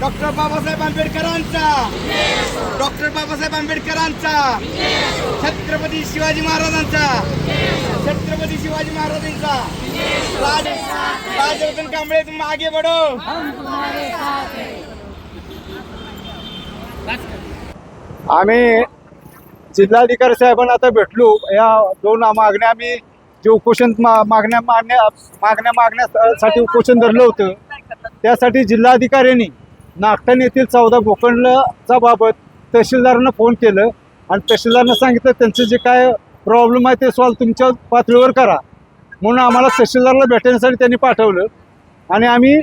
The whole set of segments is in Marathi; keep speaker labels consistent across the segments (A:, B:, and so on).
A: डॉक्टर बाबासाहेब आंबेडकरांचा? डॉक्टर बाबासाहेब आंबेडकरांचा? छत्रपती शिवाजी महाराजांचा? छत्रपती शिवाजी महाराजांचा? राज राजवर्धन कांबळे तुम आगे बढो
B: आम्ही जिल्हाधिकारी साहेबांना आता भेटलो. या दोन मागण्या आम्ही जे उपोषण मागण्या मागण्या मागण्या मागण्यासाठी उपोषण धरलं होतं. त्यासाठी जिल्हाधिकाऱ्यांनी नागठाण येथील चौदा भूखंडचा बाबत तहसीलदारांना फोन केलं. आणि तहसीलदारांना सांगितलं त्यांचं जे काय प्रॉब्लेम आहे ते सॉल्व तुमच्या पातळीवर करा. म्हणून आम्हाला तहसीलदारला भेटण्यासाठी त्यांनी पाठवलं. आणि आम्ही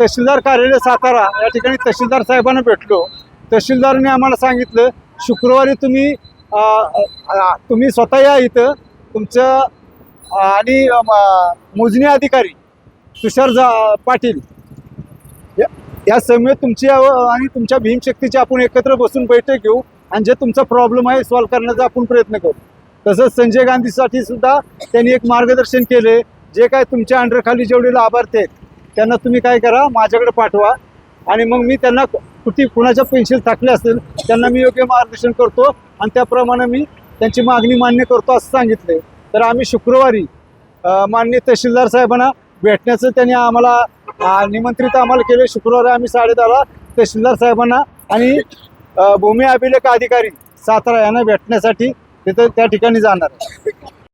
B: तहसीलदार कार्यालय सातारा या ठिकाणी तहसीलदार साहेबांना भेटलो. तहसीलदारांनी आम्हाला सांगितलं शुक्रवारी तुम्ही तुम्ही स्वतः या इथं. तुमचं आणि मोजणी अधिकारी तुषार जा पाटील. या- या समेत तुमची आणि तुमच्या भीमशक्तीची आपण एकत्र बसून बैठक घेऊ आणि जे तुमचा प्रॉब्लेम आहे सॉल्व्ह करण्याचा आपण प्रयत्न करू. तसंच संजय गांधीसाठी सुद्धा त्यांनी एक मार्गदर्शन केले. जे काय तुमच्या अंडरखाली जेवढे लाभार्थी आहेत त्यांना तुम्ही काय करा माझ्याकडे पाठवा. आणि मग मी त्यांना कुठे कुणाच्या पेन्सिल थाकले असेल त्यांना मी योग्य मार्गदर्शन करतो. आणि त्याप्रमाणे मी त्यांची मागणी मान्य करतो असं सांगितले तर आम्ही शुक्रवारी मान्य माननीय तहसीलदार साहेबांना भेटण्याचं त्यांनी आम्हाला निमंत्रित आम्हाला केले शुक्रवारी आम्ही साडेदहाला तहसीलदार साहेबांना आणि भूमी अभिलेख अधिकारी सातारा यांना भेटण्यासाठी तिथं त्या ठिकाणी जाणार आहे.